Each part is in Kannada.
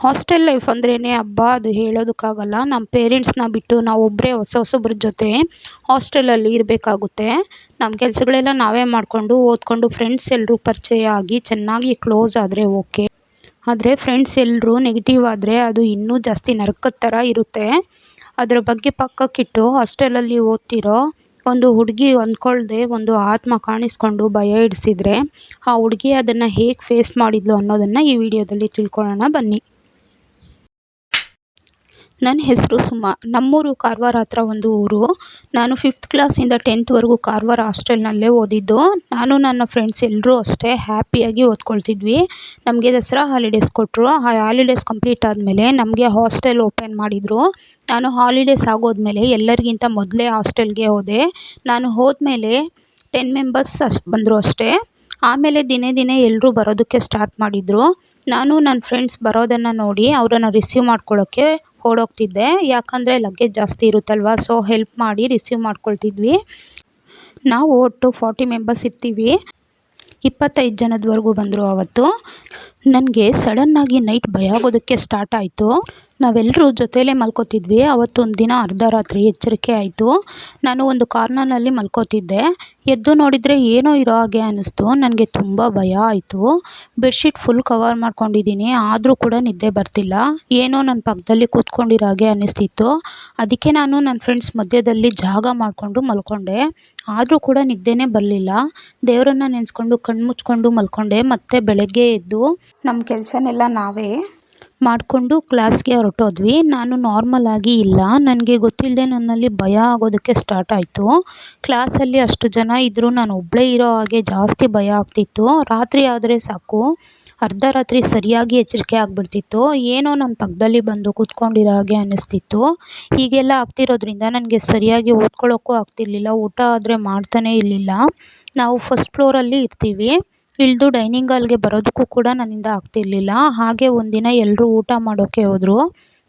ಹಾಸ್ಟೆಲ್ ಲೈಫ್ ಅಂದ್ರೇ ಹಬ್ಬ ಅದು ಹೇಳೋದಕ್ಕಾಗಲ್ಲ. ನಮ್ಮ ಪೇರೆಂಟ್ಸ್ನ ಬಿಟ್ಟು ನಾವೊಬ್ಬರೇ ಹೊಸ ಹೊಸಬ್ರ ಜೊತೆ ಹಾಸ್ಟೆಲಲ್ಲಿ ಇರಬೇಕಾಗುತ್ತೆ. ನಮ್ಮ ಕೆಲಸಗಳೆಲ್ಲ ನಾವೇ ಮಾಡಿಕೊಂಡು ಓದಿಕೊಂಡು ಫ್ರೆಂಡ್ಸ್ ಎಲ್ಲರೂ ಪರಿಚಯ ಆಗಿ ಚೆನ್ನಾಗಿ ಕ್ಲೋಸ್ ಆದರೆ ಓಕೆ ಆದರೆ ಫ್ರೆಂಡ್ಸ್ ಎಲ್ಲರೂ ನೆಗೆಟಿವ್ ಆದರೆ ಅದು ಇನ್ನೂ ಜಾಸ್ತಿ ನರಕದ ಥರ ಇರುತ್ತೆ. ಅದರ ಬಗ್ಗೆ ಪಕ್ಕಕ್ಕಿಟ್ಟು ಹಾಸ್ಟೆಲಲ್ಲಿ ಓದ್ತಿರೋ ಒಂದು ಹುಡುಗಿ ಅಂದ್ಕೊಳ್ಳದೆ ಒಂದು ಆತ್ಮ ಕಾಣಿಸ್ಕೊಂಡು ಭಯ ಹಿಡಿಸಿದ್ರೆ ಆ ಹುಡುಗಿ ಅದನ್ನು ಹೇಗೆ ಫೇಸ್ ಮಾಡಿದ್ಲು ಅನ್ನೋದನ್ನು ಈ ವಿಡಿಯೋದಲ್ಲಿ ತಿಳ್ಕೊಳ್ಳೋಣ ಬನ್ನಿ. ನನ್ನ ಹೆಸರು ಸುಮಾ. ನಮ್ಮೂರು ಕಾರವಾರ ಹತ್ರ ಒಂದು ಊರು. ನಾನು ಫಿಫ್ತ್ ಕ್ಲಾಸಿಂದ ಟೆಂತ್ವರೆಗೂ ಕಾರವಾರ ಹಾಸ್ಟೆಲ್ನಲ್ಲೇ ಓದಿದ್ದು. ನಾನು ನನ್ನ ಫ್ರೆಂಡ್ಸ್ ಎಲ್ಲರೂ ಅಷ್ಟೇ ಹ್ಯಾಪಿಯಾಗಿ ಓದ್ಕೊಳ್ತಿದ್ವಿ. ನಮಗೆ ದಸರಾ ಹಾಲಿಡೇಸ್ ಕೊಟ್ಟರು ಆ ಹಾಲಿಡೇಸ್ ಕಂಪ್ಲೀಟ್ ಆದಮೇಲೆ ನಮಗೆ ಹಾಸ್ಟೆಲ್ ಓಪನ್ ಮಾಡಿದರು. ನಾನು ಹಾಲಿಡೇಸ್ ಆಗೋದ್ಮೇಲೆ ಎಲ್ಲರಿಗಿಂತ ಮೊದಲೇ ಹಾಸ್ಟೆಲ್ಗೆ ಹೋದೆ. ನಾನು ಹೋದ್ಮೇಲೆ ಟೆನ್ ಮೆಂಬರ್ಸ್ ಅಷ್ಟು ಬಂದರು ಅಷ್ಟೇ. ಆಮೇಲೆ ದಿನೇ ದಿನೇ ಎಲ್ಲರೂ ಬರೋದಕ್ಕೆ ಸ್ಟಾರ್ಟ್ ಮಾಡಿದರು. ನಾನು ನನ್ನ ಫ್ರೆಂಡ್ಸ್ ಬರೋದನ್ನು ನೋಡಿ ಅವರನ್ನು ರಿಸೀವ್ ಮಾಡ್ಕೊಳ್ಳೋಕ್ಕೆ ಓಡೋಗ್ತಿದ್ದೆ. ಯಾಕಂದರೆ ಲಗೇಜ್ ಜಾಸ್ತಿ ಇರುತ್ತಲ್ವ ಸೊ ಹೆಲ್ಪ್ ಮಾಡಿ ರಿಸೀವ್ ಮಾಡ್ಕೊಳ್ತಿದ್ವಿ. ನಾವು ಒಟ್ಟು ಫಾರ್ಟಿ ಮೆಂಬರ್ಸ್ ಇರ್ತೀವಿ. ಇಪ್ಪತ್ತೈದು ಜನದವರೆಗೂ ಬಂದರು ಆವತ್ತು ನನಗೆ ಸಡನ್ನಾಗಿ ನೈಟ್ ಭಯ ಆಗೋದಕ್ಕೆ ಸ್ಟಾರ್ಟ್ ಆಯಿತು. ನಾವೆಲ್ಲರೂ ಜೊತೆಯಲ್ಲೇ ಮಲ್ಕೋತಿದ್ವಿ. ಅವತ್ತೊಂದು ದಿನ ಅರ್ಧ ರಾತ್ರಿ ಎಚ್ಚರಿಕೆ ಆಯಿತು. ನಾನು ಒಂದು ಕಾರ್ನರ್ನಲ್ಲಿ ಮಲ್ಕೋತಿದ್ದೆ. ಎದ್ದು ನೋಡಿದರೆ ಏನೋ ಇರೋ ಹಾಗೆ ಅನ್ನಿಸ್ತು ನನಗೆ ತುಂಬ ಭಯ ಆಯಿತು. ಬೆಡ್ಶೀಟ್ ಫುಲ್ ಕವರ್ ಮಾಡ್ಕೊಂಡಿದ್ದೀನಿ. ಆದರೂ ಕೂಡ ನಿದ್ದೆ ಬರ್ತಿಲ್ಲ. ಏನೋ ನನ್ನ ಪಕ್ಕದಲ್ಲಿ ಕೂತ್ಕೊಂಡಿರೋ ಹಾಗೆ ಅನ್ನಿಸ್ತಿತ್ತು ಅದಕ್ಕೆ ನಾನು ನನ್ನ ಫ್ರೆಂಡ್ಸ್ ಮಧ್ಯದಲ್ಲಿ ಜಾಗ ಮಾಡಿಕೊಂಡು ಮಲ್ಕೊಂಡೆ. ಆದರೂ ಕೂಡ ನಿದ್ದೆನೇ ಬರಲಿಲ್ಲ. ದೇವರನ್ನ ನೆನೆಸ್ಕೊಂಡು ಕಣ್ಣು ಮುಚ್ಕೊಂಡು ಮಲ್ಕೊಂಡೆ. ಮತ್ತು ಬೆಳಗ್ಗೆ ಎದ್ದು ನಮ್ಮ ಕೆಲಸನೆಲ್ಲ ನಾವೇ ಮಾಡಿಕೊಂಡು ಕ್ಲಾಸ್ಗೆ ಹೊರಟೋದ್ವಿ. ನಾನು ನಾರ್ಮಲಾಗಿ ಇಲ್ಲ. ನನಗೆ ಗೊತ್ತಿಲ್ಲದೆ ನನ್ನಲ್ಲಿ ಭಯ ಆಗೋದಕ್ಕೆ ಸ್ಟಾರ್ಟ್ ಆಯಿತು. ಕ್ಲಾಸಲ್ಲಿ ಅಷ್ಟು ಜನ ಇದ್ದರೂ ನಾನು ಒಬ್ಬಳೇ ಇರೋ ಹಾಗೆ ಜಾಸ್ತಿ ಭಯ ಆಗ್ತಿತ್ತು. ರಾತ್ರಿ ಆದರೆ ಸಾಕು. ಅರ್ಧ ರಾತ್ರಿ ಸರಿಯಾಗಿ ಎಚ್ಚರಿಕೆ ಆಗಿಬಿಡ್ತಿತ್ತು. ಏನೋ ನನ್ನ ಪಕ್ಕದಲ್ಲಿ ಬಂದು ಕೂತ್ಕೊಂಡಿರೋ ಹಾಗೆ ಅನ್ನಿಸ್ತಿತ್ತು. ಹೀಗೆಲ್ಲ ಆಗ್ತಿರೋದ್ರಿಂದ ನನಗೆ ಸರಿಯಾಗಿ ಓದ್ಕೊಳ್ಳೋಕ್ಕೂ ಆಗ್ತಿರ್ಲಿಲ್ಲ. ಊಟ ಆದರೆ ಮಾಡ್ತಾನೇ ಇರಲಿಲ್ಲ. ನಾವು ಫಸ್ಟ್ ಫ್ಲೋರಲ್ಲಿ ಇರ್ತೀವಿ. ಇಳಿದು ಡೈನಿಂಗ್ ಹಾಲ್ಗೆ ಬರೋದಕ್ಕೂ ಕೂಡ ನನ್ನಿಂದ ಆಗ್ತಿರ್ಲಿಲ್ಲ ಹಾಗೆ ಒಂದಿನ ಎಲ್ಲರೂ ಊಟ ಮಾಡೋಕ್ಕೆ ಹೋದರು.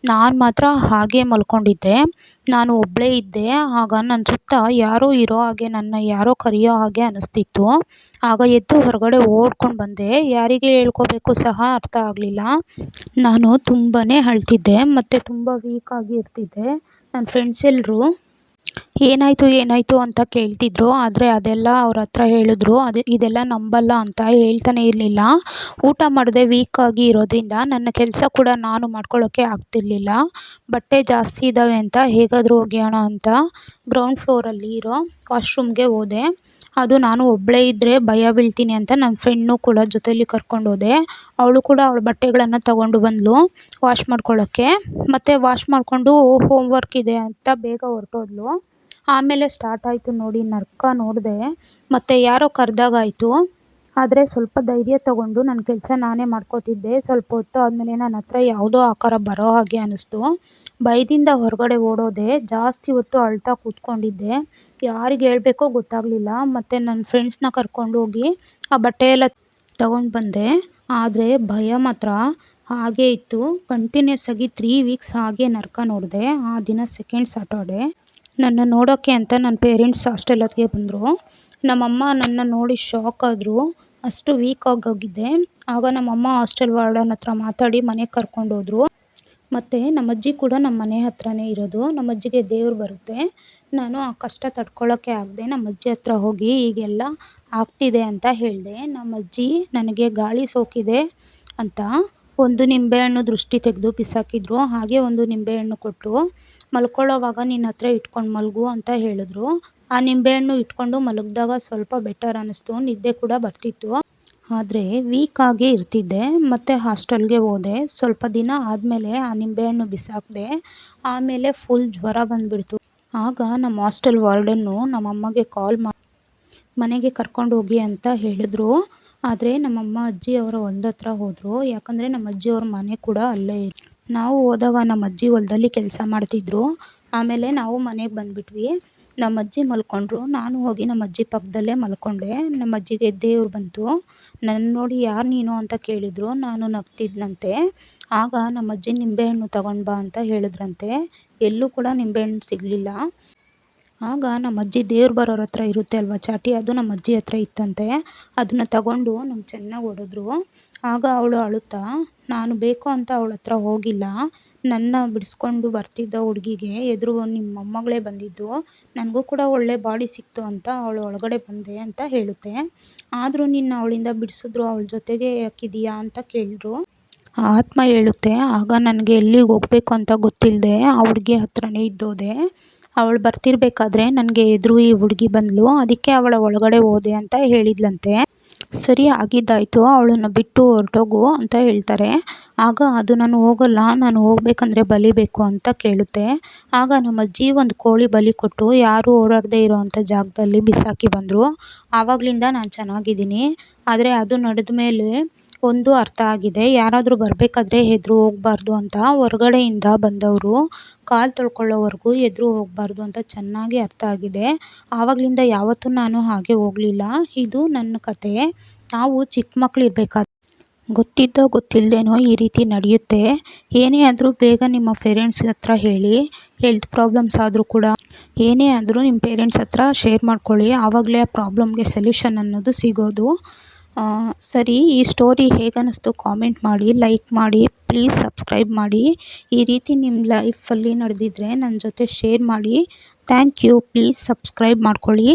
ನಾನು ಮಾತ್ರ ಹಾಗೆ ಮಲ್ಕೊಂಡಿದ್ದೆ. ನಾನು ಒಬ್ಬಳೇ ಇದ್ದೆ. ಆಗ ನನ್ನ ಸುತ್ತ ಯಾರೋ ಇರೋ ಹಾಗೆ ನನ್ನ ಯಾರೋ ಕರೆಯೋ ಹಾಗೆ ಅನ್ನಿಸ್ತಿತ್ತು ಆಗ ಎದ್ದು ಹೊರಗಡೆ ಓಡ್ಕೊಂಡು ಬಂದೆ. ಯಾರಿಗೆ ಹೇಳ್ಕೋಬೇಕು ಸಹ ಅರ್ಥ ಆಗಲಿಲ್ಲ. ನಾನು ತುಂಬಾ ಅಳ್ತಿದ್ದೆ. ಮತ್ತು ತುಂಬ ವೀಕಾಗಿ ಇರ್ತಿದ್ದೆ. ನನ್ನ ಫ್ರೆಂಡ್ಸ್ ಎಲ್ಲರೂ ಏನಾಯಿತು ಏನಾಯಿತು ಅಂತ ಕೇಳ್ತಿದ್ರು. ಆದರೆ ಅದೆಲ್ಲ ಅವ್ರ ಹತ್ರ ಹೇಳಿದ್ರು. ಅದು ಇದೆಲ್ಲ ನಂಬಲ್ಲ ಅಂತ ಹೇಳ್ತಾನೆ ಇರಲಿಲ್ಲ. ಊಟ ಮಾಡದೆ ವೀಕಾಗಿ ಇರೋದ್ರಿಂದ ನನ್ನ ಕೆಲಸ ಕೂಡ ನಾನು ಮಾಡ್ಕೊಳ್ಳೋಕ್ಕೆ ಆಗ್ತಿರ್ಲಿಲ್ಲ. ಬಟ್ಟೆ ಜಾಸ್ತಿ ಇದ್ದಾವೆ ಅಂತ ಹೇಗಾದರೂ ಒಗೆಯೋಣ ಅಂತ ಗ್ರೌಂಡ್ ಫ್ಲೋರಲ್ಲಿ ಇರೋ ವಾಶ್ರೂಮ್ಗೆ ಹೋದೆ. ಅದು ನಾನು ಒಬ್ಬಳೇ ಇದ್ದರೆ ಭಯ ಬೀಳ್ತೀನಿ ಅಂತ ನನ್ನ ಫ್ರೆಂಡ್ನೂ ಕೂಡ ಜೊತೆಯಲ್ಲಿ ಕರ್ಕೊಂಡು ಹೋದೆ. ಅವಳು ಕೂಡ ಅವಳ ಬಟ್ಟೆಗಳನ್ನು ತಗೊಂಡು ಬಂದಳು ವಾಶ್ ಮಾಡ್ಕೊಳ್ಳೋಕ್ಕೆ ಮತ್ತು ವಾಶ್ ಮಾಡಿಕೊಂಡು ಹೋಮ್ ವರ್ಕ್ ಇದೆ ಅಂತ ಬೇಗ ಹೊರಟೋದ್ಲು. ಆಮೇಲೆ ಸ್ಟಾರ್ಟ್ ಆಯಿತು ನೋಡಿ ನರ್ಕ ನೋಡಿದೆ. ಮತ್ತು ಯಾರೋ ಕರೆದಾಗಾಯ್ತು ಆದರೆ ಸ್ವಲ್ಪ ಧೈರ್ಯ ತಗೊಂಡು ನನ್ನ ಕೆಲಸ ನಾನೇ ಮಾಡ್ಕೋತಿದ್ದೆ. ಸ್ವಲ್ಪ ಹೊತ್ತು ಆದಮೇಲೆ ನನ್ನ ಹತ್ರ ಯಾವುದೋ ಆಕಾರ ಬರೋ ಹಾಗೆ ಅನ್ನಿಸ್ತು ಭಯದಿಂದ ಹೊರಗಡೆ ಓಡೋದೆ, ಜಾಸ್ತಿ ಹೊತ್ತು ಅಳ್ತಾ ಕೂತ್ಕೊಂಡಿದ್ದೆ. ಯಾರಿಗೆ ಹೇಳಬೇಕೋ ಗೊತ್ತಾಗಲಿಲ್ಲ. ಮತ್ತು ನನ್ನ ಫ್ರೆಂಡ್ಸ್ನ ಕರ್ಕೊಂಡೋಗಿ ಆ ಬಟ್ಟೆ ಎಲ್ಲ ತಗೊಂಡು ಬಂದೆ. ಆದರೆ ಭಯ ಮಾತ್ರ. ಹಾಗೇ ಇತ್ತು. ಕಂಟಿನ್ಯೂಸ್ ಆಗಿ ತ್ರೀ ವೀಕ್ಸ್ ಹಾಗೆ ನರ್ಕ ನೋಡಿದೆ. ಆ ದಿನ ಸೆಕೆಂಡ್ ಸಾಟರ್ಡೆ ನನ್ನ ನೋಡೋಕ್ಕೆ ಅಂತ ನನ್ನ ಪೇರೆಂಟ್ಸ್ ಹಾಸ್ಟೆಲ್ ಹತ್ತಿರ ಬಂದರು. ನಮ್ಮಮ್ಮ ನನ್ನ ನೋಡಿ ಶಾಕ್ ಆದರು. ಅಷ್ಟು ವೀಕ್ ಆಗೋಗಿದ್ದೆ ಆಗ ನಮ್ಮಮ್ಮ ಹಾಸ್ಟೆಲ್ ವಾರ್ಡನ್ ಹತ್ರ ಮಾತಾಡಿ ಮನೆಗೆ ಕರ್ಕೊಂಡು ಹೋದರು. ಮತ್ತು ನಮ್ಮ ಅಜ್ಜಿ ಕೂಡ ನಮ್ಮ ಮನೆ ಹತ್ರನೇ ಇರೋದು. ನಮ್ಮ ಅಜ್ಜಿಗೆ ದೇವ್ರು ಬರುತ್ತೆ. ನಾನು ಆ ಕಷ್ಟ ತಡ್ಕೊಳ್ಳೋಕ್ಕೆ ಆಗದೆ ನಮ್ಮ ಅಜ್ಜಿ ಹತ್ರ ಹೋಗಿ ಈಗೆಲ್ಲ ಆಗ್ತಿದೆ ಅಂತ ಹೇಳಿದೆ. ನಮ್ಮ ಅಜ್ಜಿ ನನಗೆ ಗಾಳಿ ಸೋಕಿದೆ ಅಂತ ಒಂದು ನಿಂಬೆಹಣ್ಣು ದೃಷ್ಟಿ ತೆಗೆದು ಬಿಸಾಕಿದ್ರು ಹಾಗೆ ಒಂದು ನಿಂಬೆಹಣ್ಣು ಕೊಟ್ಟು ಮಲ್ಕೊಳ್ಳೋವಾಗ ನಿನ್ನ ಹತ್ರ ಇಟ್ಕೊಂಡು ಮಲಗು ಅಂತ ಹೇಳಿದ್ರು. ಆ ನಿಂಬೆಹಣ್ಣು ಇಟ್ಕೊಂಡು ಮಲಗಿದಾಗ ಸ್ವಲ್ಪ ಬೆಟರ್ ಅನ್ನಿಸ್ತು ನಿದ್ದೆ ಕೂಡ ಬರ್ತಿತ್ತು. ಆದರೆ ವೀಕ್ ಆಗೇ ಇರ್ತಿದ್ದೆ, ಮತ್ತು ಹಾಸ್ಟೆಲ್ಗೆ ಹೋದೆ. ಸ್ವಲ್ಪ ದಿನ ಆದಮೇಲೆ ಆ ನಿಂಬೆಹಣ್ಣು ಬಿಸಾಕಿದೆ, ಆಮೇಲೆ ಫುಲ್ ಜ್ವರ ಬಂದುಬಿಡ್ತು. ಆಗ ನಮ್ಮ ಹಾಸ್ಟೆಲ್ ವಾರ್ಡನ್ನು ನಮ್ಮಮ್ಮಗೆ ಕಾಲ್ ಮಾಡಿ ಮನೆಗೆ ಕರ್ಕೊಂಡು ಹೋಗಿ ಅಂತ ಹೇಳಿದ್ರು. ಆದರೆ ನಮ್ಮಮ್ಮ ಅಜ್ಜಿ ಅವರ ಹೊಲ್ದ ಹತ್ರ ಹೋದರು. ಯಾಕಂದರೆ ನಮ್ಮ ಅಜ್ಜಿಯವ್ರ ಮನೆ ಕೂಡ ಅಲ್ಲೇ ಇತ್ತು ನಾವು ಹೋದಾಗ ನಮ್ಮ ಅಜ್ಜಿ ಹೊಲದಲ್ಲಿ ಕೆಲಸ ಮಾಡ್ತಿದ್ದರು ಆಮೇಲೆ ನಾವು ಮನೆಗೆ ಬಂದುಬಿಟ್ವಿ. ನಮ್ಮ ಅಜ್ಜಿ ಮಲ್ಕೊಂಡ್ರು. ನಾನು ಹೋಗಿ ನಮ್ಮ ಅಜ್ಜಿ ಪಕ್ಕದಲ್ಲೇ ಮಲ್ಕೊಂಡೆ. ನಮ್ಮ ಅಜ್ಜಿಗೆ ದೇವ್ರು ಬಂತು. ನನ್ನ ನೋಡಿ ಯಾರು ನೀನು ಅಂತ ಕೇಳಿದರು. ನಾನು ನಗ್ತಿದ್ನಂತೆ. ಆಗ ನಮ್ಮ ಅಜ್ಜಿ ನಿಂಬೆಹಣ್ಣು ತಗೊಂಡು ಬಾ ಅಂತ ಹೇಳಿದ್ರಂತೆ. ಎಲ್ಲೂ ಕೂಡ ನಿಂಬೆಹಣ್ಣು ಸಿಗಲಿಲ್ಲ. ಆಗ ನಮ್ಮ ಅಜ್ಜಿ ದೇವ್ರು ಬರೋರ ಹತ್ರ ಇರುತ್ತೆ ಅಲ್ವ ಚಾಟಿ? ಅದು ನಮ್ಮ ಅಜ್ಜಿ ಹತ್ರ ಇತ್ತಂತೆ. ಅದನ್ನ ತಗೊಂಡು ನಂಗೆ ಚೆನ್ನಾಗಿ ಹೊಡೆದ್ರು. ಆಗ ಅವಳು ಅಳುತ್ತಾ, ನಾನು ಬೇಕು ಅಂತ ಅವಳ ಹತ್ರ ಹೋಗಿಲ್ಲ. ನನ್ನ ಬಿಡಿಸ್ಕೊಂಡು ಬರ್ತಿದ್ದ ಹುಡುಗಿಗೆ ಎದುರು ನಿಮ್ಮ ಮೊಮ್ಮಗಳೇ ಬಂದಿದ್ದು. ನನಗೂ ಕೂಡ ಒಳ್ಳೆ ಬಾಡಿ ಸಿಕ್ತು ಅಂತ ಅವಳು ಒಳಗಡೆ ಬಂದೆ ಅಂತ ಹೇಳುತ್ತೆ. ಆದರೂ ನಿನ್ನ ಅವಳಿಂದ ಬಿಡಿಸಿದ್ರು, ಅವಳ ಜೊತೆಗೆ ಯಾಕಿದೀಯಾ ಅಂತ ಕೇಳಿದ್ರು. ಆತ್ಮ ಹೇಳುತ್ತೆ, ಆಗ ನನಗೆ ಎಲ್ಲಿಗೆ ಹೋಗಬೇಕು ಅಂತ ಗೊತ್ತಿಲ್ಲದೆ ಆ ಹುಡುಗಿ ಹತ್ರನೇ ಇದ್ದೋದೆ. ಅವಳು ಬರ್ತಿರ್ಬೇಕಾದ್ರೆ ನನಗೆ ಎದುರು ಈ ಹುಡುಗಿ ಬಂದಳು ಅದಕ್ಕೆ ಅವಳ ಒಳಗಡೆ ಹೋದೆ ಅಂತ ಹೇಳಿದ್ಲಂತೆ. ಸರಿ, ಆಗಿದ್ದಾಯಿತು, ಅವಳನ್ನು ಬಿಟ್ಟು ಹೊರಟೋಗು ಅಂತ ಹೇಳ್ತಾರೆ. ಆಗ ಅದು ನಾನು ಹೋಗಲ್ಲ, ನಾನು ಹೋಗ್ಬೇಕಂದ್ರೆ ಬಲಿಬೇಕು ಅಂತ ಕೇಳುತ್ತೆ. ಆಗ ನಮ್ಮ ಅಜ್ಜಿ ಒಂದು ಕೋಳಿ ಬಲಿ ಕೊಟ್ಟು ಯಾರೂ ಓಡಾಡದೇ ಇರೋವಂಥ ಜಾಗದಲ್ಲಿ ಬಿಸಾಕಿ ಬಂದರು. ಆವಾಗಲಿಂದ ನಾನು ಚೆನ್ನಾಗಿದ್ದೀನಿ, ಆದರೆ ಅದು ನಡೆದ ಮೇಲೆ ಒಂದು ಅರ್ಥ ಆಗಿದೆ. ಯಾರಾದರೂ ಬರಬೇಕಾದ್ರೆ ಹೆದರು ಹೋಗಬಾರ್ದು ಅಂತ ಹೊರಗಡೆಯಿಂದ ಬಂದವರು. ಕಾಲು ತೊಳ್ಕೊಳ್ಳೋವರೆಗೂ ಎದುರು ಹೋಗಬಾರ್ದು ಅಂತ ಚೆನ್ನಾಗಿ ಅರ್ಥ ಆಗಿದೆ. ಆವಾಗಲಿಂದ ಯಾವತ್ತೂ ನಾನು ಹಾಗೆ ಹೋಗಲಿಲ್ಲ. ಇದು ನನ್ನ ಕತೆ. ನಾವು ಚಿಕ್ಕ ಮಕ್ಳು ಇರಬೇಕಾದ್ರೆ ಗೊತ್ತಿದ್ದೋ ಗೊತ್ತಿಲ್ಲದೇನೋ ಈ ರೀತಿ ನಡೆಯುತ್ತೆ. ಏನೇ ಆದರೂ ಬೇಗ ನಿಮ್ಮ ಪೇರೆಂಟ್ಸ್ ಹತ್ರ ಹೇಳಿ ಹೆಲ್ತ್ ಪ್ರಾಬ್ಲಮ್ಸ್ ಆದರೂ ಕೂಡ ಏನೇ ಆದರೂ ನಿಮ್ಮ ಪೇರೆಂಟ್ಸ್ ಹತ್ರ ಶೇರ್ ಮಾಡ್ಕೊಳ್ಳಿ. ಆವಾಗಲೇ ಆ ಪ್ರಾಬ್ಲಮ್ಗೆ ಸೊಲ್ಯೂಷನ್ ಅನ್ನೋದು ಸಿಗೋದು. ಸರಿ, ಈ ಸ್ಟೋರಿ ಹೇಗನ್ನಿಸ್ತು ಕಾಮೆಂಟ್ ಮಾಡಿ ಲೈಕ್ ಮಾಡಿ. ಪ್ಲೀಸ್ ಸಬ್ಸ್ಕ್ರೈಬ್ ಮಾಡಿ. ಈ ರೀತಿ ನಿಮ್ಮ ಲೈಫಲ್ಲಿ ನಡೆದಿದ್ರೆ ನನ್ನ ಜೊತೆ ಶೇರ್ ಮಾಡಿ. ಥ್ಯಾಂಕ್ ಯು ಪ್ಲೀಸ್ ಸಬ್ಸ್ಕ್ರೈಬ್ ಮಾಡ್ಕೊಳ್ಳಿ.